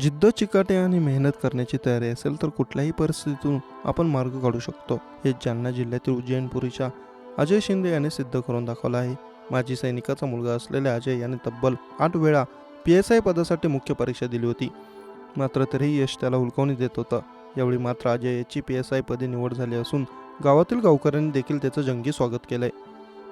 जिद्द चिकाटे आणि मेहनत करण्याची तयारी असेल तर कुठल्याही परिस्थितीतून आपण मार्ग काढू शकतो. हे जालना जिल्ह्यातील उज्जैनपुरीच्या अजय शिंदे याने सिद्ध करून दाखवलं आहे. माजी सैनिकाचा मुलगा असलेल्या अजय याने तब्बल आठ वेळा पी एस आय पदासाठी मुख्य परीक्षा दिली होती. मात्र तरीही यश त्याला हुलकावणी देत होतं. यावेळी मात्र अजय याची पी एस आय पदी निवड झाली असून गावातील गावकऱ्यांनी देखील त्याचं जंगी स्वागत केलंय.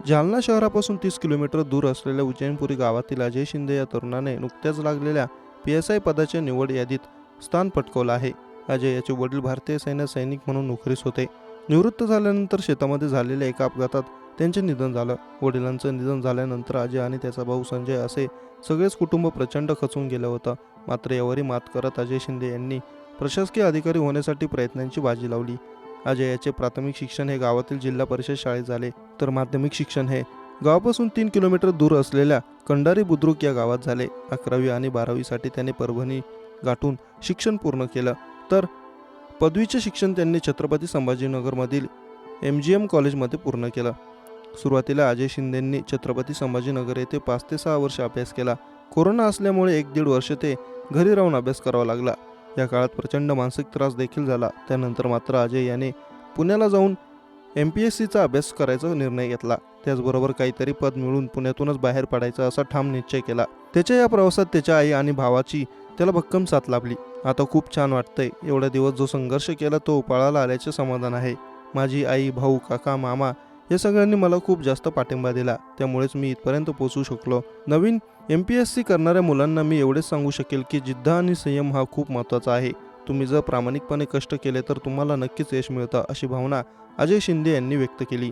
जालना शहरापासून तीस किलोमीटर दूर असलेल्या उज्जैनपुरी गावातील अजय शिंदे या तरुणाने नुकत्याच लागलेल्या पी एस आय पदाच्या निवड यादीत स्थान पटकवलं आहे. अजय याचे वडील भारतीय सैन्यात सैनिक म्हणून नोकरीस होते. निवृत्त झाल्यानंतर शेतामध्ये झालेल्या एका अपघातात त्यांचे निधन झालं. वडिलांचं निधन झाल्यानंतर अजय आणि त्याचा भाऊ संजय असे सगळेच कुटुंब प्रचंड खचून गेलं होतं. मात्र यावरही मात करत अजय शिंदे यांनी प्रशासकीय अधिकारी होण्यासाठी प्रयत्नांची बाजी लावली. अजय याचे प्राथमिक शिक्षण हे गावातील जिल्हा परिषद शाळेत झाले. तर माध्यमिक शिक्षण हे गावापासून तीन किलोमीटर दूर असलेल्या कंडारी बुद्रुक या गावात झाले. अकरावी आणि बारावीसाठी त्याने परभणी गाठून शिक्षण पूर्ण केलं. तर पदवीचे शिक्षण त्यांनी छत्रपती संभाजीनगरमधील एम जी एम कॉलेजमध्ये पूर्ण केलं. सुरुवातीला अजय शिंदेंनी छत्रपती संभाजीनगर येथे पाच ते सहा वर्ष अभ्यास केला. कोरोना असल्यामुळे एक दीड वर्ष ते घरी राहून अभ्यास करावा लागला. या काळात प्रचंड मानसिक त्रास देखील झाला. त्यानंतर मात्र अजय याने पुण्याला जाऊन एम पी एस सीचा अभ्यास करायचा निर्णय घेतला. त्याचबरोबर काहीतरी पद मिळून पुण्यातूनच बाहेर पडायचा असा ठाम निश्चय केला. त्याच्या या प्रवासात त्याच्या आई आणि भावाची त्याला भक्कम साथ लाभली. आता खूप छान वाटतंय. एवढा दिवस जो संघर्ष केला तो उपाळाला आल्याचे समाधान आहे. माझी आई भाऊ काका मामा या सगळ्यांनी मला खूप जास्त पाठिंबा दिला. त्यामुळेच मी इथपर्यंत पोहोचू शकलो. नवीन एम पी एस सी करणाऱ्या मुलांना मी एवढेच सांगू शकेल की जिद्द आणि संयम हा खूप महत्त्वाचा आहे. तुम्ही जर प्रामाणिकपणे कष्ट केले तर तुम्हाला नक्कीच यश मिळतं अशी भावना अजय शिंदे यांनी व्यक्त केली.